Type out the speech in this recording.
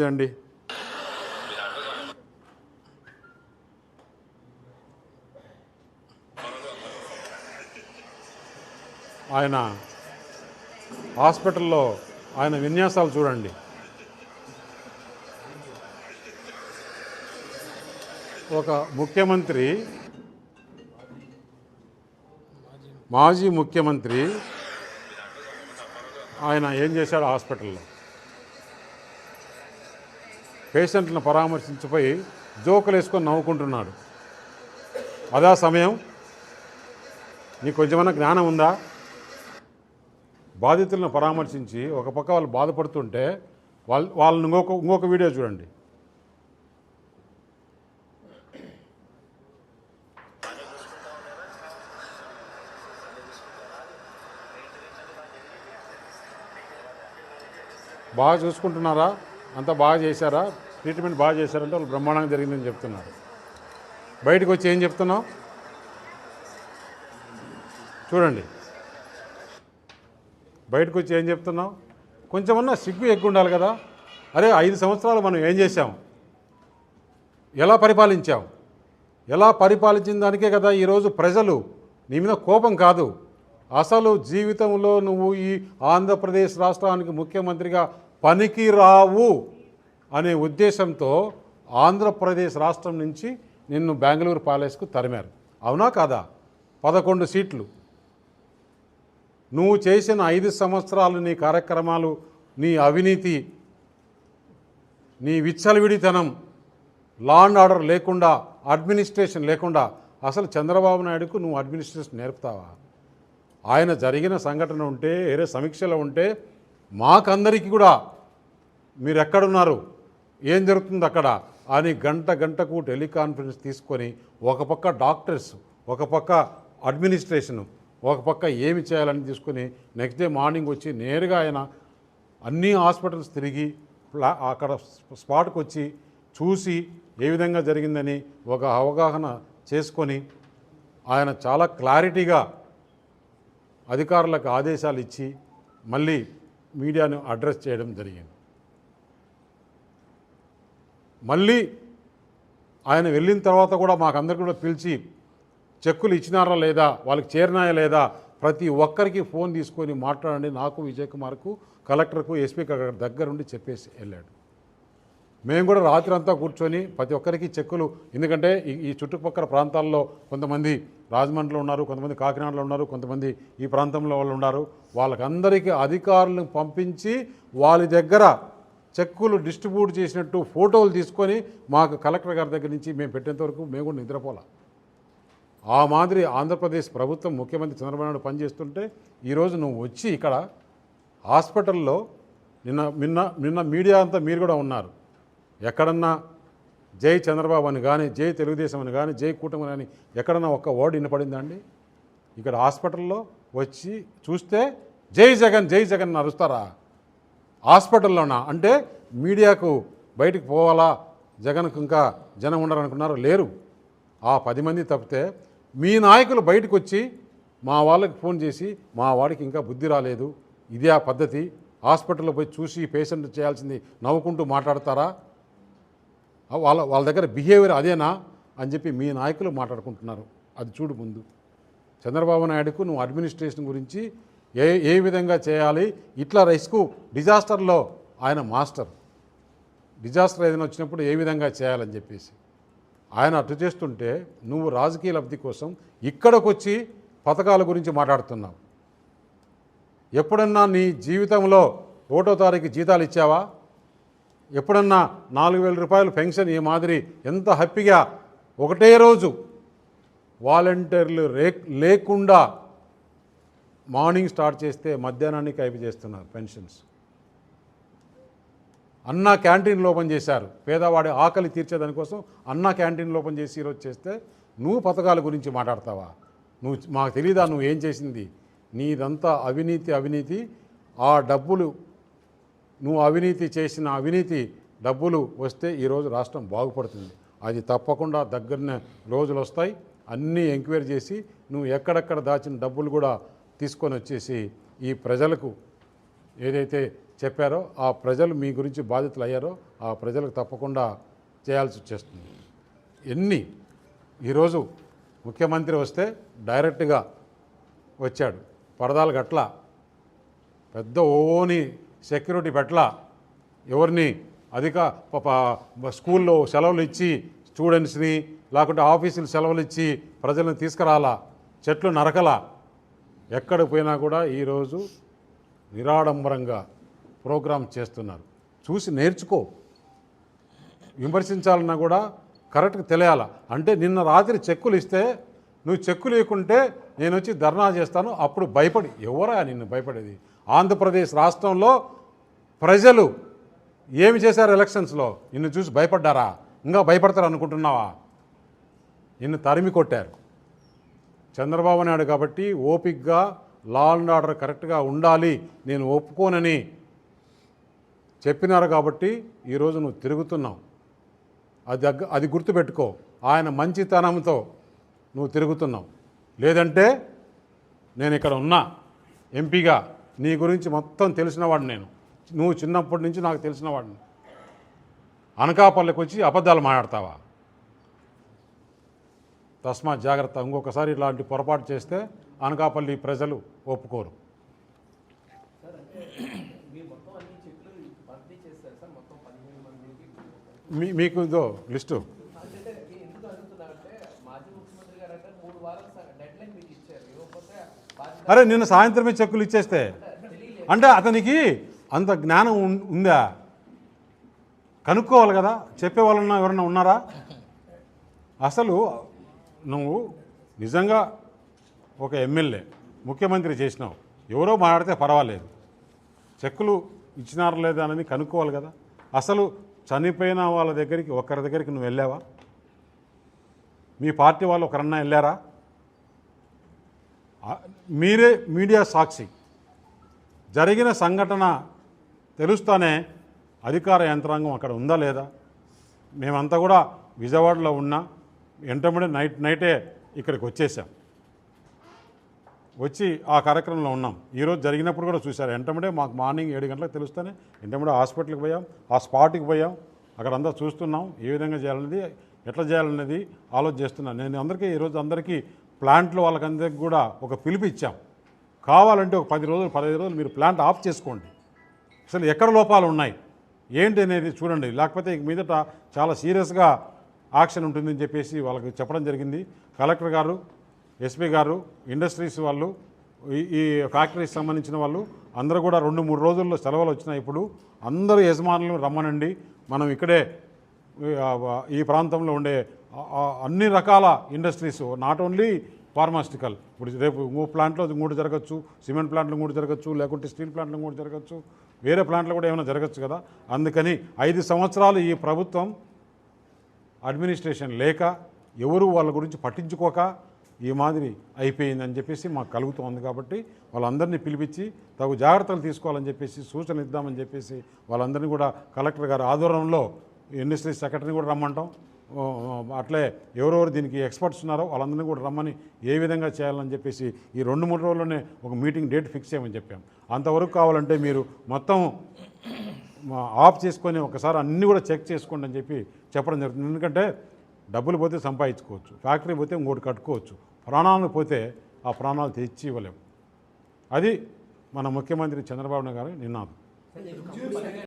ఇదే అండి ఆయన హాస్పిటల్లో ఆయన విన్యాసాలు చూడండి. ఒక ముఖ్యమంత్రి మాజీ ముఖ్యమంత్రి ఆయన ఏం చేశాడు హాస్పిటల్లో? పేషెంట్లను పరామర్శించిపోయి జోకులు వేసుకొని నవ్వుకుంటున్నాడు. అదా సమయం. నీకు కొంచెమైనా జ్ఞానం ఉందా? బాధితులను పరామర్శించి ఒక పక్క వాళ్ళు బాధపడుతుంటే వాళ్ళ వాళ్ళని ఇంకొక ఇంకొక వీడియో చూడండి. బాగా చూసుకుంటున్నారా? అంతా బాగా చేశారా? ట్రీట్మెంట్ బాగా చేశారంటే వాళ్ళు బ్రహ్మాండంగా జరిగిందని చెప్తున్నారు. బయటకు వచ్చి ఏం చెప్తున్నావు? చూడండి. బయటకు వచ్చి ఏం చెప్తున్నావు? కొంచెమన్నా సిగ్గు ఎక్కువ ఉండాలి కదా. అరే ఐదు సంవత్సరాలు మనం ఏం చేశాం? ఎలా పరిపాలించాం? ఎలా పరిపాలించిన దానికే కదా ఈరోజు ప్రజలు నీ మీద కోపం కాదు. అసలు జీవితంలో నువ్వు ఈ ఆంధ్రప్రదేశ్ రాష్ట్రానికి ముఖ్యమంత్రిగా పనికి రావు అనే ఉద్దేశంతో ఆంధ్రప్రదేశ్ రాష్ట్రం నుంచి నిన్ను బెంగళూరు ప్యాలెస్కు తరిమారు. అవునా కాదా? పదకొండు సీట్లు. నువ్వు చేసిన ఐదు సంవత్సరాలు నీ కార్యక్రమాలు నీ అవినీతి నీ విచ్చలవిడితనం లా అండ్ ఆర్డర్ లేకుండా అడ్మినిస్ట్రేషన్ లేకుండా అసలు చంద్రబాబు నాయుడుకు నువ్వు అడ్మినిస్ట్రేషన్ నేర్పుతావా? ఆయన జరిగిన సంఘటన ఉంటే వేరే సమీక్షలో ఉంటే మాకందరికీ కూడా మీరు ఎక్కడున్నారు ఏం జరుగుతుంది అక్కడ? అని గంట గంటకు టెలికాన్ఫరెన్స్ తీసుకొని ఒక పక్క డాక్టర్స్ ఒక పక్క అడ్మినిస్ట్రేషను ఒక పక్క ఏమి చేయాలని తీసుకొని నెక్స్ట్ డే మార్నింగ్ వచ్చి నేరుగా ఆయన అన్ని హాస్పిటల్స్ తిరిగి అక్కడ స్పాట్కి వచ్చి చూసి ఏ విధంగా జరిగిందని ఒక అవగాహన చేసుకొని ఆయన చాలా క్లారిటీగా అధికారులకు ఆదేశాలు ఇచ్చి మళ్ళీ మీడియాను అడ్రస్ చేయడం జరిగింది. మళ్ళీ ఆయన వెళ్ళిన తర్వాత కూడా మాకందరికి కూడా పిలిచి చెక్కులు ఇచ్చినారా లేదా వాళ్ళకి చేరినాయా లేదా ప్రతి ఒక్కరికి ఫోన్ తీసుకొని మాట్లాడండి. నాకు విజయ్ కుమార్కు కలెక్టర్కు ఎస్పీ దగ్గరుండి చెప్పేసి వెళ్ళాడు. మేము కూడా రాత్రి అంతా కూర్చొని ప్రతి ఒక్కరికి చెక్కులు ఎందుకంటే ఈ ఈ చుట్టుపక్కల ప్రాంతాల్లో కొంతమంది రాజమండ్రిలో ఉన్నారు కొంతమంది కాకినాడలో ఉన్నారు కొంతమంది ఈ ప్రాంతంలో వాళ్ళు ఉన్నారు. వాళ్ళకందరికీ అధికారులను పంపించి వాళ్ళ దగ్గర చెక్కులు డిస్ట్రిబ్యూట్ చేసినట్టు ఫోటోలు తీసుకొని మాకు కలెక్టర్ గారి దగ్గర నుంచి మేము పెట్టేంత వరకు మేము కూడా నిద్రపోలా. ఆ మాదిరి ఆంధ్రప్రదేశ్ ప్రభుత్వం ముఖ్యమంత్రి చంద్రబాబు నాయుడు పనిచేస్తుంటే ఈరోజు నువ్వు వచ్చి ఇక్కడ హాస్పిటల్లో నిన్న నిన్న నిన్న మీడియా అంతా మీరు కూడా ఉన్నారు. ఎక్కడన్నా జై చంద్రబాబు అని కానీ జై తెలుగుదేశం అని కానీ జై కూటమి అని ఎక్కడన్నా ఒక్క వర్డ్ వినపడిందా ఇక్కడ హాస్పిటల్లో వచ్చి చూస్తే జై జగన్ జై జగన్ అరుస్తారా? హాస్పిటల్లోనా? అంటే మీడియాకు బయటికి పోవాలా? జగన్కు ఇంకా జనం ఉండరనుకున్నారు లేరు. ఆ పది మంది తప్పితే మీ నాయకులు బయటకు వచ్చి మా వాళ్ళకి ఫోన్ చేసి మా వాడికి ఇంకా బుద్ధి రాలేదు. ఇదే ఆ పద్ధతి. హాస్పిటల్లో పోయి చూసి పేషెంట్ చేయాల్సింది నవ్వుకుంటూ మాట్లాడతారా? వాళ్ళ వాళ్ళ దగ్గర బిహేవియర్ అదేనా? అని చెప్పి మీ నాయకులు మాట్లాడుకుంటున్నారు. అది చూడు ముందు. చంద్రబాబు నాయుడుకు నువ్వు అడ్మినిస్ట్రేషన్ గురించి ఏ ఏ విధంగా చేయాలి? ఇట్లా రిస్క్ డిజాస్టర్లో ఆయన మాస్టర్. డిజాస్టర్ ఏదైనా వచ్చినప్పుడు ఏ విధంగా చేయాలని చెప్పేసి. ఆయన అటు చేస్తుంటే నువ్వు రాజకీయ లబ్ధి కోసం ఇక్కడికి వచ్చి పథకాల గురించి మాట్లాడుతున్నావు. ఎప్పుడన్నా నీ జీవితంలో ఒకటో తారీఖు జీతాలు ఇచ్చావా? ఎప్పుడన్నా నాలుగు వేల రూపాయలు పెన్షన్ ఈ మాదిరి ఎంత హ్యాపీగా ఒకటే రోజు వాలంటీర్లు రే లేకుండా మార్నింగ్ స్టార్ట్ చేస్తే మధ్యాహ్నానికి అయిపో చేస్తున్నారు పెన్షన్స్. అన్నా క్యాంటీన్లు ఓపెన్ చేశారు. పేదవాడి ఆకలి తీర్చేదానికోసం అన్నా క్యాంటీన్లు ఓపెన్ చేసి ఈరోజు చేస్తే నువ్వు పథకాల గురించి మాట్లాడతావా? నువ్వు మాకు తెలీదా నువ్వు ఏం చేసింది? నీదంతా అవినీతి అవినీతి. ఆ డబ్బులు నువ్వు అవినీతి చేసిన అవినీతి డబ్బులు వస్తే ఈరోజు రాష్ట్రం బాగుపడుతుంది. అది తప్పకుండా దగ్గరనే రోజులు వస్తాయి అన్నీ ఎంక్వైరీ చేసి నువ్వు ఎక్కడెక్కడ దాచిన డబ్బులు కూడా తీసుకొని వచ్చేసి ఈ ప్రజలకు ఏదైతే చెప్పారో ఆ ప్రజలు మీ గురించి బాధితులు అయ్యారో ఆ ప్రజలకు తప్పకుండా చేయాల్సి వచ్చేస్తుంది. ఎన్ని ఈరోజు ముఖ్యమంత్రి వస్తే డైరెక్ట్గా వచ్చాడు. పరదాలు గట్ల పెద్ద ఓని సెక్యూరిటీ పెట్ల ఎవరిని అధిక ప- స్కూల్లో సెలవులు ఇచ్చి స్టూడెంట్స్ని లేకుంటే ఆఫీసులు సెలవులు ఇచ్చి ప్రజలను తీసుకురాలా చెట్లు నరకలా ఎక్కడ పోయినా కూడా ఈరోజు నిరాడంబరంగా ప్రోగ్రామ్ చేస్తున్నారు. చూసి నేర్చుకో. విమర్శించాలన్నా కూడా కరెక్ట్గా తెలియాల? అంటే నిన్న రాత్రి చెక్కులు ఇస్తే నువ్వు చెక్కులు ఇవ్వకుంటే నేను వచ్చి ధర్నా చేస్తాను అప్పుడు భయపడి. ఎవరా నిన్ను భయపడేది? ఆంధ్రప్రదేశ్ రాష్ట్రంలో ప్రజలు ఏమి చేశారు ఎలక్షన్స్లో? నిన్ను చూసి భయపడ్డారా? ఇంకా భయపడతారు అనుకుంటున్నావా నిన్ను తరిమి కొట్టారు. చంద్రబాబు నాయుడు కాబట్టి ఓపిక్గా లా అండ్ ఆర్డర్ కరెక్ట్గా ఉండాలి నేను ఒప్పుకోనని చెప్పినారు కాబట్టి ఈరోజు నువ్వు తిరుగుతున్నావు. అది అది గుర్తుపెట్టుకో. ఆయన మంచితనంతో నువ్వు తిరుగుతున్నావు. లేదంటే నేను ఇక్కడ ఉన్నా. ఎంపీగా నీ గురించి మొత్తం తెలిసినవాడిని నేను. నువ్వు చిన్నప్పటి నుంచి నాకు తెలిసినవాడిని. అనకాపల్లికి వచ్చి అబద్ధాలు మాట్లాడతావా? తస్మా జాగ్రత్త. ఇంకొకసారి ఇలాంటి పొరపాటు చేస్తే అనకాపల్లి ప్రజలు ఒప్పుకోరు. మీ మీకు ఇదో లిస్టు. అరే నిన్న సాయంత్రమే చెక్కులు ఇచ్చేస్తే. అంటే అతనికి అంత జ్ఞానం ఉం- ఉందా? కనుక్కోవాలి కదా. చెప్పే వాళ్ళన్నా ఎవరన్నా ఉన్నారా? అసలు నువ్వు నిజంగా ఒక ఎమ్మెల్యే ముఖ్యమంత్రి చేసినావు. ఎవరో మాట్లాడితే పర్వాలేదు. చెక్కులు ఇచ్చినారో లేదా అనేది కనుక్కోవాలి కదా. అసలు చనిపోయిన వాళ్ళ దగ్గరికి ఒకరి దగ్గరికి నువ్వు వెళ్ళావా? మీ పార్టీ వాళ్ళు ఒకరన్నా వెళ్ళారా? మీరే మీడియా సాక్షి. జరిగిన సంఘటన తెలుస్తానే అధికార యంత్రాంగం అక్కడ ఉందా లేదా? మేమంతా కూడా విజయవాడలో ఉన్నా వెంటబడి నైట్ నైటే ఇక్కడికి వచ్చేసాం. వచ్చి ఆ కార్యక్రమంలో ఉన్నాం. ఈరోజు జరిగినప్పుడు కూడా చూశారు. వెంటబడే మాకు మార్నింగ్ ఏడు గంటలకు తెలుస్తేనే వెంటబడే హాస్పిటల్కి పోయాం ఆ స్పాట్కి పోయాం. అక్కడ అంతా చూస్తున్నాం ఏ విధంగా చేయాలనేది ఎట్లా చేయాలనేది ఆలోచన చేస్తున్నాను నేను అందరికీ ఈరోజు అందరికీ ప్లాంట్లో వాళ్ళకందరికి కూడా ఒక పిలుపు ఇచ్చాం. కావాలంటే ఒక పది రోజులు పదహైదు రోజులు మీరు ప్లాంట్ ఆఫ్ చేసుకోండి. అసలు ఎక్కడ లోపాలు ఉన్నాయి? ఏంటి అనేది చూడండి. లేకపోతే ఇక మీదట చాలా సీరియస్గా యాక్షన్ ఉంటుందని చెప్పేసి వాళ్ళకి చెప్పడం జరిగింది. కలెక్టర్ గారు ఎస్పీ గారు ఇండస్ట్రీస్ వాళ్ళు ఈ ఫ్యాక్టరీకి సంబంధించిన వాళ్ళు అందరూ కూడా రెండు మూడు రోజుల్లో సెలవులు వచ్చినాయి. ఇప్పుడు అందరూ యజమానులు రమ్మనండి. మనం ఇక్కడే ఈ- ప్రాంతంలో ఉండే అన్ని రకాల ఇండస్ట్రీస్ నాట్ ఓన్లీ ఫార్మాస్టికల్. ఇప్పుడు రేపు ఇంకో ప్లాంట్లో ఇంకోటి జరగచ్చు సిమెంట్ ప్లాంట్లు ఇంకోటి జరగచ్చు లేకుంటే స్టీల్ ప్లాంట్లు ఇంకోటి జరగచ్చు వేరే ప్లాంట్లు కూడా ఏమైనా జరగచ్చు కదా. అందుకని ఐదు సంవత్సరాలు ఈ ప్రభుత్వం అడ్మినిస్ట్రేషన్ లేక ఎవరు వాళ్ళ గురించి పట్టించుకోక ఈ మాదిరి అయిపోయిందని చెప్పేసి మాకు కలుగుతోంది కాబట్టి వాళ్ళందరినీ పిలిపించి తగు జాగ్రత్తలు తీసుకోవాలని చెప్పేసి సూచనలు ఇద్దామని చెప్పేసి వాళ్ళందరినీ కూడా కలెక్టర్ గారి ఆధ్వర్యంలో ఇండస్ట్రీ సెక్రటరీని కూడా రమ్మంటాం. అట్లే ఎవరెవరు దీనికి ఎక్స్పర్ట్స్ ఉన్నారో వాళ్ళందరినీ కూడా రమ్మని ఏ విధంగా చేయాలని చెప్పేసి ఈ రెండు మూడు రోజుల్లోనే ఒక మీటింగ్ డేట్ ఫిక్స్ చేయమని చెప్పాం. అంతవరకు కావాలంటే మీరు మొత్తం ఆఫ్ చేసుకొని ఒకసారి అన్నీ కూడా చెక్ చేసుకోండి అని చెప్పి చెప్పడం జరుగుతుంది. ఎందుకంటే డబ్బులు పోతే సంపాదించుకోవచ్చు ఫ్యాక్టరీ పోతే ఇంకోటి కట్టుకోవచ్చు ప్రాణాలను పోతే ఆ ప్రాణాలు తెచ్చి ఇవ్వలేము అది మన ముఖ్యమంత్రి చంద్రబాబు నాయుడు గారి నినాదం.